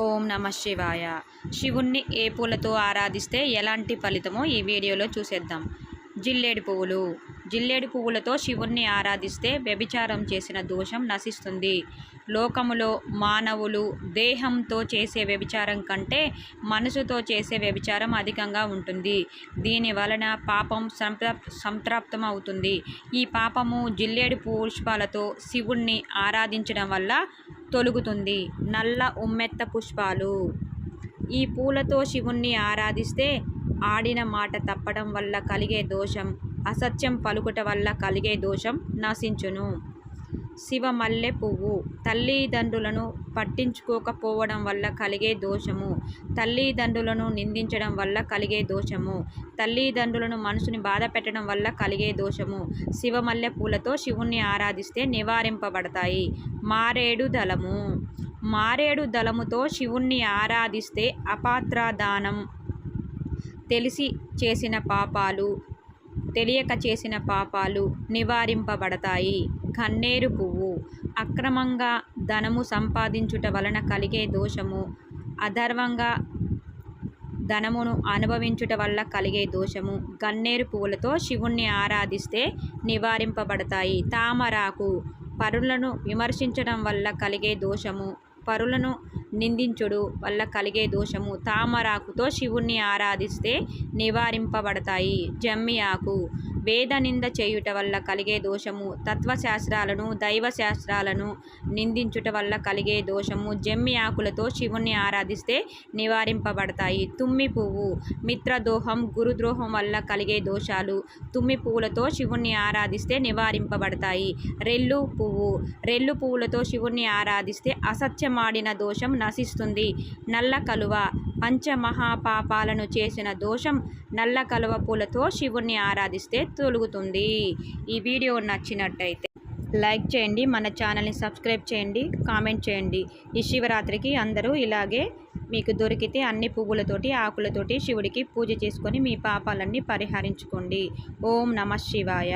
ఓం నమ శివాయ. శివుణ్ణి ఏ పూలతో ఆరాధిస్తే ఎలాంటి ఫలితమో ఈ వీడియోలో చూసేద్దాం. జిల్లేడు పువ్వులు. జిల్లేడు పువ్వులతో శివుణ్ణి ఆరాధిస్తే వ్యభిచారం చేసిన దోషం నశిస్తుంది. లోకములో మానవులు దేహంతో చేసే వ్యభిచారం కంటే మనసుతో చేసే వ్యభిచారం అధికంగా ఉంటుంది. దీని వలన పాపం సంప్రాప్ సంతృప్తం అవుతుంది ఈ పాపము జిల్లేడు పుష్పాలతో శివుణ్ణి ఆరాధించడం వల్ల తొలుగుతుంది. నల్ల ఉమ్మెత్త పుష్పాలు. ఈ పూలతో శివుణ్ణి ఆరాధిస్తే ఆడిన మాట తప్పడం వల్ల కలిగే దోషం అసత్యం పలుకుట వల్ల కలిగే దోషం నశించును. శివ మల్లె పువ్వు. తల్లిదండ్రులను పట్టించుకోకపోవడం వల్ల కలిగే దోషము. తల్లిదండ్రులను నిందించడం వల్ల కలిగే దోషము. తల్లిదండ్రులను మనసుని బాధ పెట్టడం వల్ల కలిగే దోషము. శివమల్లె పూలతో శివుణ్ణి ఆరాధిస్తే నివారింపబడతాయి. మారేడు దళము. మారేడు దళముతో శివుణ్ణి ఆరాధిస్తే అపాత్రదానం తెలిసి చేసిన పాపాలు తెలియక చేసిన పాపాలు నివారింపబడతాయి. కన్నేరు పువ్వు. అక్రమంగా ధనము సంపాదించుట వలన కలిగే దోషము అధర్వంగా ధనమును అనుభవించుట వల్ల కలిగే దోషము. గన్నేరు పువ్వులతో శివుణ్ణి ఆరాధిస్తే నివారింపబడతాయి. తామరాకు పరులను విమర్శించడం వల్ల కలిగే దోషము. పరులను నిందించుడు వల్ల కలిగే దోషము తామరాకుతో శివుణ్ణి ఆరాధిస్తే నివారింపబడతాయి. జమ్మి ఆకు వేద నింద చేయుట వల్ల కలిగే దోషము తత్వశాస్త్రాలను దైవశాస్త్రాలను నిందించుట వల్ల కలిగే దోషము జమ్మి ఆకులతో శివుణ్ణి ఆరాధిస్తే నివారింపబడతాయి. తుమ్మి పువ్వు మిత్రదోహం గురుద్రోహం వల్ల కలిగే దోషాలు తుమ్మి పువ్వులతో శివుణ్ణి ఆరాధిస్తే నివారింపబడతాయి. రెల్లు పువ్వు రెల్లు పువ్వులతో శివుణ్ణి ఆరాధిస్తే అసత్యమాడిన దోషం నశిస్తుంది. నల్ల కలువ పంచమహాపాపాలను చేసిన దోషం నల్ల కలువ పూలతో శివుణ్ణి ఆరాధిస్తే తొలుగుతుంది. ఈ వీడియో నచ్చినట్టయితే లైక్ చేయండి మన ఛానల్ని సబ్స్క్రైబ్ చేయండి కామెంట్ చేయండి. ఈ శివరాత్రికి అందరూ ఇలాగే మీకు దొరికితే అన్ని పువ్వులతోటి ఆకులతోటి శివుడికి పూజ చేసుకొని మీ పాపాలన్నీ పరిహరించుకోండి. ఓం నమ శివాయ.